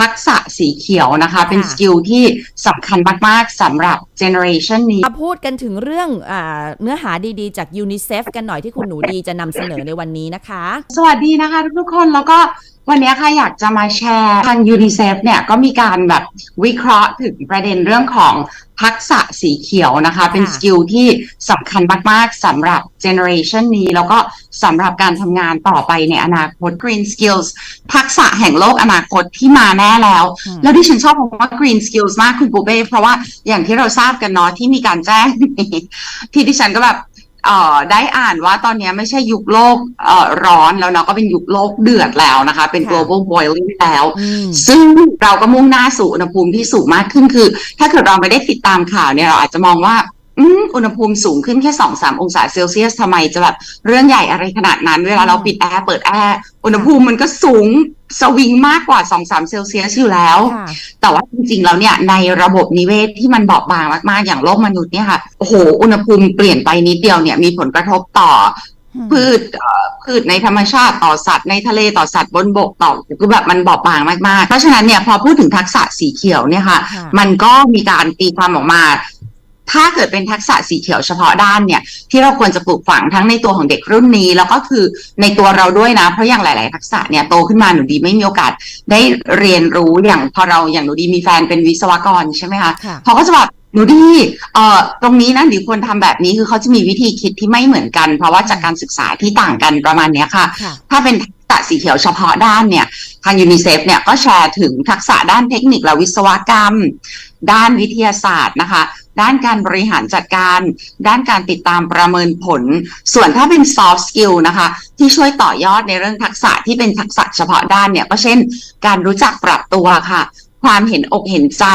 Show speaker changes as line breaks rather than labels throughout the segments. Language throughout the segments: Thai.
ทักษะสีเขียวนะคะ เป็นสกิลที่สำคัญมาก ๆสำหรับเจเนอเรชันนี้
มาพูดกันถึงเรื่องอาเนื้อหาดีๆ จากยูนิเซฟกันหน่อยที่คุณหนูดีจะนำเสนอในวันนี้นะคะ
สวัสดีนะคะทุกๆคนแล้วก็ วันนี้ค่ะอยากจะมาแชร์ทางยูนิเซฟเนี่ยก็มีการแบบวิเคราะห์ถึงประเด็นเรื่องของทักษะสีเขียวนะคะ เป็นสกิลที่สำคัญมาก ๆสำหรับเจเนอเรชันนี้ แล้วก็สำหรับการทำงานต่อไปในอนาคต Green Skills ทักษะแห่งโลกอนาคตที่มาแน่แล้ว
อืม
แล้วที่ฉันชอบคำว่า Green Skills มากคุณปูเป้เพราะว่าอย่างที่เราทราบกันเนาะที่มีการแจ้งที่ดิฉันก็แบบ เอ่อได้อ่านว่าตอนนี้ไม่ใช่ยุคโลกเอ่อร้อนแล้วเนาะก็เป็นยุคโลกเดือดแล้วนะคะ เป็น
ค่ะ
global boiling แล้ว
อืม
ซึ่งเราก็มุ่งหน้าสู่อุณหภูมิที่สูงมากขึ้นคือ ถ้าเกิดเราไม่ได้ติดตามข่าวเนี่ยเราอาจจะมองว่า อืมอุณหภูมิสูงขึ้นแค่สองสามองศาเซลเซียสทำไมจะแบบเรื่องใหญ่อะไรขนาดนั้น เวลาเราปิดแอร์เปิดแอร์อุณหภูมิมันก็สูง สวิงมากกว่าสองสามเซลเซียสอยู่แล้ว
ค่ะ
แต่ว่าจริงๆแล้วเนี่ยในระบบนิเวศที่มันบอบบางมากๆ อย่างโลกมนุษย์เนี่ยค่ะโอ้โหอุณหภูมิเปลี่ยนไปนิดเดียวเนี่ยมีผลกระทบต่อพืชเอ่อพืชในธรรมชาติต่อสัตว์ในทะเลต่อสัตว์บนบกต่อคือแบบมันบอบบางมากๆ เพราะฉะนั้นเนี่ยพอพูดถึงทักษะสีเขียวเนี่ยค่ะ
ค่ะ
มันก็มีการตีความออกมา ถ้าเกิดเป็นทักษะสีเขียวเฉพาะด้านเนี่ยที่เราควรจะปลูกฝังทั้งในตัวของเด็กรุ่นนี้ แล้วก็คือในตัวเราด้วยนะ เพราะอย่างหลาย ๆ ทักษะเนี่ยโตขึ้นมาหนูดีไม่มีโอกาสได้เรียนรู้อย่างพอเราอย่างหนูดีมีแฟนเป็นวิศวกรใช่ไหมคะ
ค่ะ
เขาก็จะแบบหนูดีเอ่อตรงนี้นะหรือควรทำแบบนี้คือเขาจะมีวิธีคิดที่ไม่เหมือนกัน เพราะว่าจากการศึกษาที่ต่างกันประมาณเนี้ยค่ะ
ค่ะ
ถ้าเป็นทักษะสีเขียวเฉพาะด้านเนี่ย ทางยูนิเซฟเนี่ยก็แชร์ถึงทักษะด้านเทคนิคและวิศวกรรม ด้านวิทยาศาสตร์นะคะ ด้านการบริหารจัดการ ด้านการติดตามประเมินผล ส่วนถ้าเป็น soft skill นะคะ ที่ช่วยต่อยอดในเรื่องทักษะที่เป็นทักษะเฉพาะด้านเนี่ยก็เช่น การรู้จักปรับตัวค่ะ ความเห็นอกเห็นใจ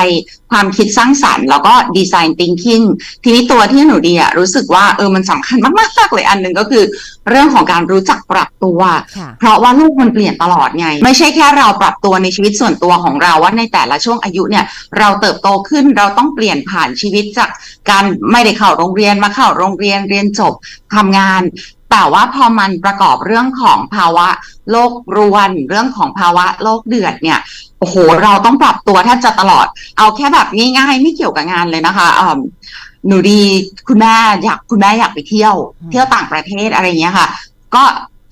ความคิดสร้างสรรค์แล้วก็ design thinking ทีนี้ตัวที่หนูดีอะรู้สึกว่าเออมันสำคัญมากๆเลยอันหนึ่งก็คือ เรื่องของการรู้จักปรับตัว
ค่ะ
เพราะว่าโลกมันเปลี่ยนตลอดไง ไม่ใช่แค่เราปรับตัวในชีวิตส่วนตัวของเราว่าในแต่ละช่วงอายุเนี่ย เราเติบโตขึ้นเราต้องเปลี่ยนผ่านชีวิตจากการไม่ได้เข้าโรงเรียนมาเข้าโรงเรียนเรียนจบทำงานแต่ว่าพอมันประกอบเรื่องของภาวะโลกรวน เรื่องของภาวะโลกเดือดเนี่ยโอ้โหเราต้องปรับตัวแทบจะตลอดเอาแค่แบบง่ายๆ ไม่เกี่ยวกับงานเลยนะคะอ่าหนูดีคุณแม่อยากคุณแม่อยากไปเที่ยว
อืม
เที่ยวต่างประเทศอะไรอย่างเงี้ยค่ะ ก็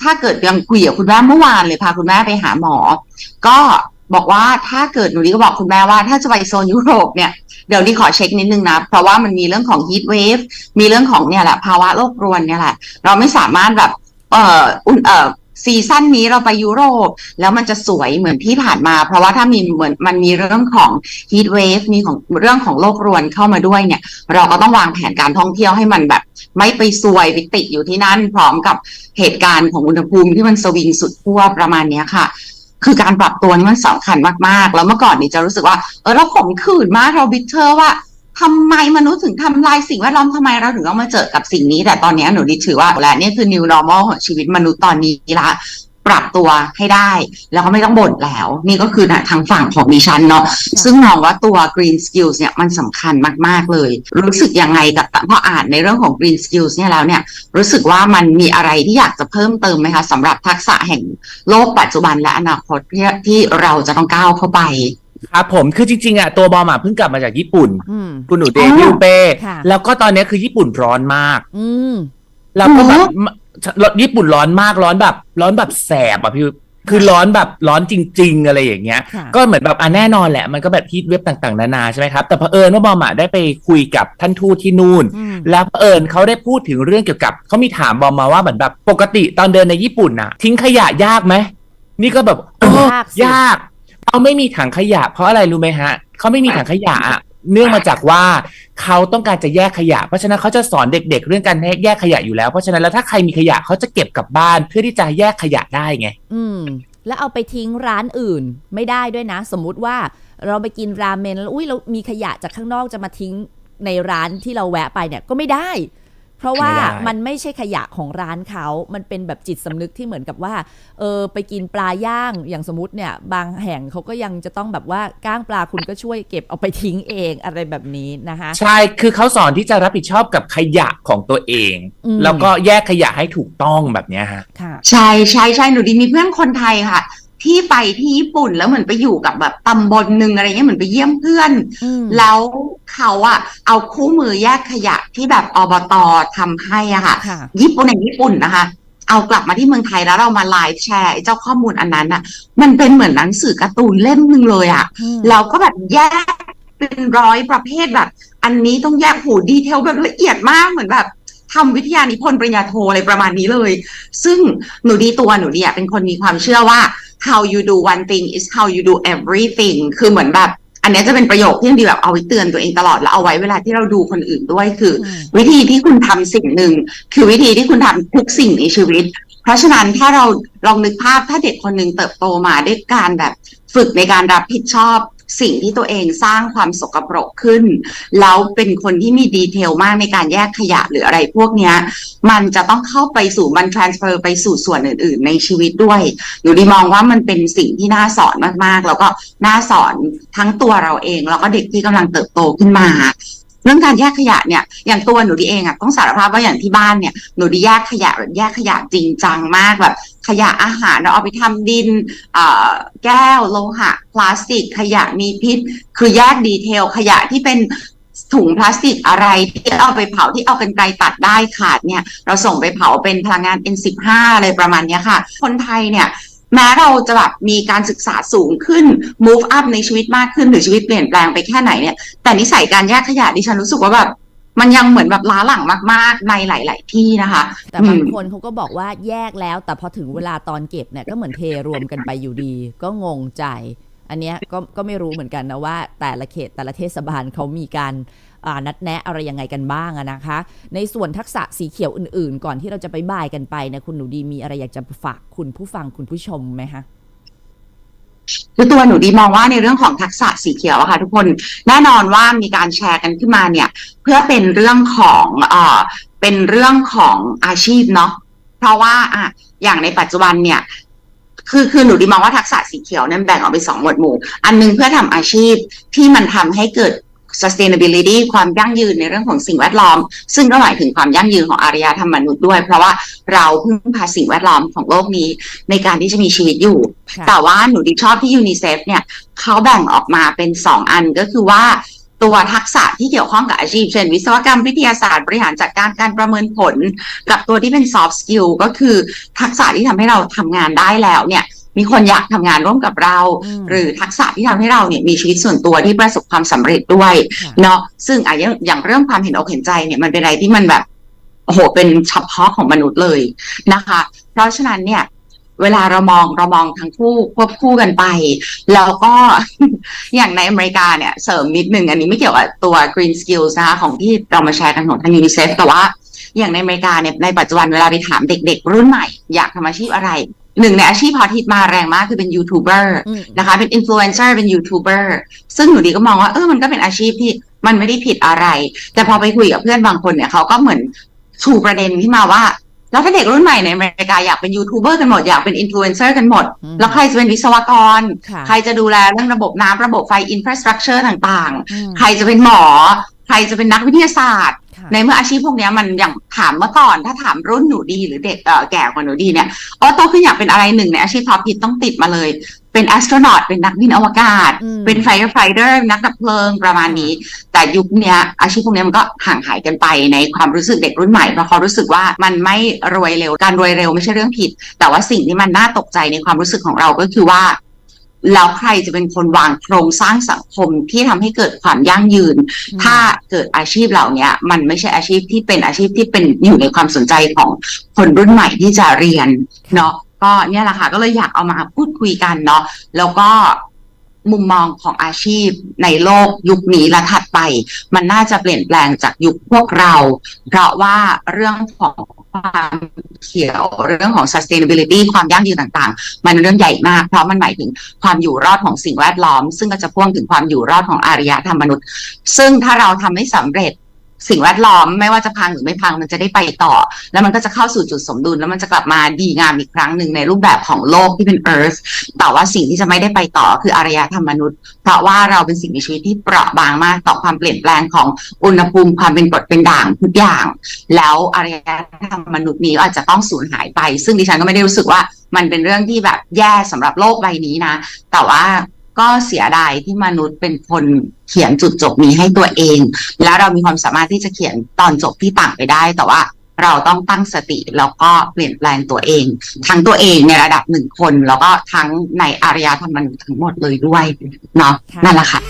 ถ้าเกิดยังคุยกับคุณแม่เมื่อวานเลยพาคุณแม่ไปหาหมอ ก็บอกว่าถ้าเกิดหนูดีก็บอกคุณแม่ว่า ถ้าจะไปโซนยุโรปเนี่ยเดี๋ยวดีขอเช็คนิดนึงนะ เพราะว่ามันมีเรื่องของ heat wave มีเรื่องของเนี่ยแหละภาวะโลกรวนเนี่ยแหละ เราไม่สามารถแบบ เอ่ออุ่นเอ่อ ซีซั่นนี้เราไปยุโรป แล้วมันจะสวยเหมือนที่ผ่านมา เพราะว่าถ้ามีเหมือนมันมีเรื่องของ heat wave มีของเรื่องของโลกรวนเข้ามาด้วยเนี่ย เราก็ต้องวางแผนการท่องเที่ยวให้มันแบบ ไม่ไปซวยไปติดอยู่ที่นั่น พร้อมกับเหตุการณ์ของอุณหภูมิที่มันสวิงสุดขั้วประมาณเนี้ยค่ะ คือการปรับตัวนี่มันสำคัญมากๆ แล้วเมื่อก่อนนี่จะรู้สึกว่าเออเราขมขื่นมากเราบิทเทอร์ว่า ทำไมมนุษย์ถึงทำลายสิ่งแวดล้อมทำไมเราถึงต้องมาเจอกับสิ่งนี้ แต่ตอนนี้หนูดิถือว่าและนี่คือ new normal ของชีวิตมนุษย์ตอนนี้ละปรับตัวให้ได้ แล้วก็ไม่ต้องบ่นแล้ว นี่ก็คือนะทางฝั่งของดิฉันเนาะซึ่งมองว่าตัว green skills เนี่ยมันสำคัญมาก ๆ เลย รู้สึกยังไงกับพออ่านในเรื่องของ green skills เนี่ยแล้วเนี่ย รู้สึกว่ามันมีอะไรที่อยากจะเพิ่มเติมไหมคะสำหรับทักษะแห่งโลกปัจจุบันและอนาคตที่เราจะต้องก้าวเข้าไป
ครับผมคือจริงๆอะตัวบอมอะเพิ่งกลับมาจากญี่ปุ่น
อืม
คุณหนูเด
อ๋อ
วิลเป้
ค่ะ
แล้วก็ตอนนี้คือญี่ปุ่นร้อนมาก
อืม
แล้วก็แบบ
อืม
มญี่ปุ่นร้อนมากร้อนแบบ ร้อนแบบแสบอะพี่คือร้อนแบบร้อนจริง ๆ อะไรอย่างเงี้ย
ค่ะ
ก็เหมือนแบบอะแน่นอนแหละมันก็แบบฮีทเว็บต่างๆนานาใช่ไหมครับ แต่เผอิญว่าบอมอะได้ไปคุยกับท่านทูตที่นู่น
อืม
แล้วเผอิญเขาได้พูดถึงเรื่องเกี่ยวกับเขามีถามบอมมาว่าเหมือนแบบปกติตอนเดินในญี่ปุ่นน่ะ ทิ้งขยะยากไหมนี่ก็แบบเออยา
กสิ
ยาก เขาไม่มีถังขยะ เพราะอะไรรู้ไหมฮะเขาไม่มีถังขยะเนื่องมาจากว่าเขาต้องการจะแยกขยะ เพราะฉะนั้นเขาจะสอนเด็กๆ เรื่องการแยกขยะอยู่แล้ว เพราะฉะนั้นแล้วถ้าใครมีขยะเขาจะเก็บกลับบ้านเพื่อที่จะแยกขยะได้ไง
อืม แล้วเอาไปทิ้งร้านอื่นไม่ได้ด้วยนะ สมมุติว่าเราไปกินราเมนแล้วอุ้ยเรามีขยะจากข้างนอกจะมาทิ้งในร้านที่เราแวะไปเนี่ยก็ไม่ได้ เพราะว่า
ไม่ได้
มันไม่ใช่ขยะของร้านเขา มันเป็นแบบจิตสำนึกที่เหมือนกับว่า เออไปกินปลาย่างอย่างสมมติเนี่ย บางแห่งเขาก็ยังจะต้องแบบว่าก้างปลาคุณก็ช่วยเก็บเอาไปทิ้งเองอะไรแบบนี้นะคะ
ใช่ คือเขาสอนที่จะรับผิดชอบกับขยะของตัวเอง
อืม
แล้วก็แยกขยะให้ถูกต้องแบบเนี้ยฮะ
ค่ะ
ใช่ใช่ใช่หนูดีมีเพื่อนคนไทยค่ะ ทที่ไปที่ญี่ปุ่นแล้วเหมือนไปอยู่กับแบบตำบลหนึ่งอะไรเงี้ยเหมือนไปเยี่ยมเพื่อน
อืม
แล้วเขาอะเอาคู่มือแยกขยะที่แบบอบตทำให้อะค่ะ
ค่ะ
ญี่ปุ่นในญี่ปุ่นนะคะ เอากลับมาที่เมืองไทยแล้วเรามาไลฟ์แชร์ไอ้เจ้าข้อมูลอันนั้นอะมันเป็นเหมือนหนังสือการ์ตูนเล่มหนึ่งเลยอะ
อืม
เราก็แบบแยกเป็นร้อยประเภทแบบ อันนี้ต้องแยกหูดีเทลแบบละเอียดมากเหมือนแบบทำวิทยานิพนธ์ปริญญาโทอะไรประมาณนี้เลย ซึ่งหนูดีตัวหนูดีอะเป็นคนมีความเชื่อว่า how you do one thing is how you do everything คือเหมือนแบบ อันนี้จะเป็นประโยคที่ดีแบบเอาไว้เตือนตัวเองตลอดแล้วเอาไว้เวลาที่เราดูคนอื่นด้วยคือ วิธีที่คุณทำสิ่งหนึ่ง คือวิธีที่คุณทำทุกสิ่งในชีวิต เพราะฉะนั้นถ้าเราลองนึกภาพถ้าเด็กคนหนึ่งเติบโตมาด้วยการแบบฝึกในการรับผิดชอบ สิ่งที่ตัวเองสร้างความสกปรกขึ้น แล้วเป็นคนที่มีดีเทลมากในการแยกขยะหรืออะไรพวกเนี้ย มันจะต้องเข้าไปสู่มัน transfer ไปสู่ส่วนอื่น ๆ ในชีวิตด้วยอยู่ดีมองว่ามันเป็นสิ่งที่น่าสอนมากๆ แล้วก็น่าสอนทั้งตัวเราเอง แล้วก็เด็กที่กำลังเติบโตขึ้นมาเรื่องการแยกขยะเนี่ย อย่างตัวหนูดีเองอะต้องสารภาพว่าอย่างที่บ้านเนี่ย หนูดีแยกขยะแบบแยกขยะจริงจังมากแบบ ขยะอาหารเราเอาไปทำดินแก้วโลหะพลาสติก ขยะมีพิษ คือแยกดีเทล ขยะที่เป็นถุงพลาสติกอะไรที่เอาไปเผาที่เอากันไกลตัดได้ขาดเนี่ย เราส่งไปเผาเป็นพลังงาน N15 อะไรประมาณนี้ค่ะ คนไทยเนี่ยแม้เราจะแบบมีการศึกษาสูงขึ้น move up ในชีวิตมากขึ้นหรือชีวิตเปลี่ยนแปลงไปแค่ไหนเนี่ย แต่นิสัยการแยกขยะดิฉันรู้สึกว่าแบบ มันยังเหมือนแบบล้าหลังมาก ๆ ในหลาย ๆ ที่นะคะ
แต่บางคนเขาก็บอกว่าแยกแล้ว แต่พอถึงเวลาตอนเก็บเนี่ยก็เหมือนเทรวมกันไปอยู่ดี ก็งงใจ อันเนี้ยก็ก็ไม่รู้เหมือนกันนะว่า แต่ละเขตแต่ละเทศบาลเขามีการอ่านัดแนะอะไรยังไงกันบ้างนะคะ ในส่วนทักษะสีเขียวอื่น ๆ ก่อนที่เราจะไปบายกันไปเนี่ยคุณหนูดีมีอะไรอยากจะฝากคุณผู้ฟังคุณผู้ชมไหมคะ
คือตัวหนูดีมองว่าในเรื่องของทักษะสีเขียวอะค่ะ ทุกคนแน่นอนว่ามีการแชร์กันขึ้นมาเนี่ย เพื่อเป็นเรื่องของเอ่อเป็นเรื่องของอาชีพเนาะเพราะว่าอะอย่างในปัจจุบันเนี่ย คือคือหนูดีมองว่าทักษะสีเขียวเนี่ยแบ่งออกเป็นสองหมวดหมู่ อันหนึงเพื่อทำอาชีพที่มันทำให้เกิด sustainability ความยั่งยืนในเรื่องของสิ่งแวดล้อม ซึ่งก็หมายถึงความยั่งยืนของอารยธรรมมนุษย์ด้วย เพราะว่าเราพึ่งพาสิ่งแวดล้อมของโลกนี้ในการที่จะมีชีวิตอยู่ แต่ว่าหนูดีชอบที่ยูนิเซฟเนี่ยเขาแบ่งออกมาเป็นสองอันก็คือว่าตัวทักษะที่เกี่ยวข้องกับอาชีพ เช่น วิศวกรรมวิทยาศาสตร์บริหารจัดการการประเมินผล กับตัวที่เป็น soft skill ก็คือทักษะที่ทำให้เราทำงานได้แล้วเนี่ยมีคนอยากทำงานร่วมกับเรา
อืม
หรือทักษะที่ทำให้เราเนี่ยมีชีวิตส่วนตัวที่ประสบความสำเร็จด้วย
ค่ะ
เนาะซึ่งอะอย่างอย่างเรื่องความเห็นอกเห็นใจเนี่ยมันเป็นอะไรที่มันแบบโอ้โหเป็นเฉพาะของมนุษย์เลยนะคะ เพราะฉะนั้นเนี่ย เวลาเรามองเรามองทั้งคู่ควบคู่กันไป แล้วก็อย่างในอเมริกาเนี่ย เสริมนิดนึง อันนี้ไม่เกี่ยวกับตัว green skills นะคะของที่เรามาแชร์กันของทางยูนิเซฟแต่ว่าอย่างในอเมริกาเนี่ยในปัจจุบันเวลาไปถามเด็กๆ รุ่นใหม่ อยากทำอาชีพอะไรหนึ่งในอาชีพฮอตฮิตมาแรงมากคือเป็นยูทูบเบอร์
อืม
นะคะ เป็นอินฟลูเอนเซอร์เป็นยูทูบเบอร์ซึ่งหนูดีก็มองว่าเออมันก็เป็นอาชีพที่มันไม่ได้ผิดอะไร แต่พอไปคุยกับเพื่อนบางคนเนี่ยเขาก็เหมือนชูประเด็นขึ้นมาว่า แล้วถ้าเด็กรุ่นใหม่ในอเมริกาอยากเป็นยูทูบเบอร์กันหมด อยากเป็นอินฟลูเอนเซอร์กันหมด
อืม
แล้วใครจะเป็นวิศวกร
ค่ะ
ใครจะดูแลเรื่องระบบน้ำระบบไฟอินฟราสตรักเจอร์ต่าง
อืม
ๆใครจะเป็นหมอ ใครจะเป็นนักวิทยาศาสตร์
ค่ะ
ในเมื่ออาชีพพวกเนี้ยมันอย่างถามเมื่อก่อน ถ้าถามรุ่นหนูดีหรือเด็กเอ่อแก่กว่าหนูดีเนี่ยอ๋อโตขึ้นอยากเป็นอะไรหนึ่งในอาชีพท็อปฮิตต้องติดมาเลย เป็นแอสโทรนอตเป็นนักบินอวกาศ
อืม
เป็นไฟร์ไฟเดอร์นักดับเพลิงประมาณนี้ แต่ยุคเนี้ยอาชีพพวกเนี้ยมันก็ห่างหายกันไปในความรู้สึกเด็กรุ่นใหม่เพราะเขารู้สึกว่ามันไม่รวยเร็วการรวยเร็วไม่ใช่เรื่องผิด แต่ว่าสิ่งที่มันน่าตกใจในความรู้สึกของเราก็คือว่าแล้วใครจะเป็นคนวางโครงสร้างสังคมที่ทำให้เกิดความยั่งยืน
อืม
ถ้าเกิดอาชีพเหล่าเนี้ยมันไม่ใช่อาชีพที่เป็นอาชีพที่เป็นอยู่ในความสนใจของคนรุ่นใหม่ที่จะเรียนเนาะ ก็เนี่ยแหละค่ะก็เลยอยากเอามาพูดคุยกันเนาะแล้วก็มุมมองของอาชีพในโลกยุคนี้และถัดไป มันน่าจะเปลี่ยนแปลงจากยุคพวกเรา เพราะว่าเรื่องของความเขียวเรื่องของ sustainability ความยั่งยืนต่างๆ มันเรื่องใหญ่มาก เพราะมันหมายถึงความอยู่รอดของสิ่งแวดล้อม ซึ่งก็จะพ่วงถึงความอยู่รอดของอารยธรรมมนุษย์ ซึ่งถ้าเราทำไม่สำเร็จ สิ่งแวดล้อมไม่ว่าจะพังหรือไม่พังมันจะได้ไปต่อ แล้วมันก็จะเข้าสู่จุดสมดุล แล้วมันจะกลับมาดีงามอีกครั้งหนึ่งในรูปแบบของโลกที่เป็น Earth แต่ว่าสิ่งที่จะไม่ได้ไปต่อคืออารยธรรมมนุษย์ เพราะว่าเราเป็นสิ่งมีชีวิตที่เปราะบางมากต่อความเปลี่ยนแปลงของอุณหภูมิความเป็นกรดเป็นด่างทุกอย่าง แล้วอารยธรรมมนุษย์นี้อาจจะต้องสูญหายไป ซึ่งดิฉันก็ไม่ได้รู้สึกว่ามันเป็นเรื่องที่แบบแย่สำหรับโลกใบนี้นะ แต่ว่า ก็เสียดายที่มนุษย์เป็นคนเขียนจุดจบนี้ให้ตัวเอง แล้วเรามีความสามารถที่จะเขียนตอนจบที่ต่างไปได้ แต่ว่าเราต้องตั้งสติแล้วก็เปลี่ยนแปลงตัวเอง ทั้งตัวเองในระดับหนึ่งคน แล้วก็ทั้งในอารยธรรมมนุษย์ทั้งหมดเลยด้วยเนาะ
ค่ะ
นั่นแหละค่ะ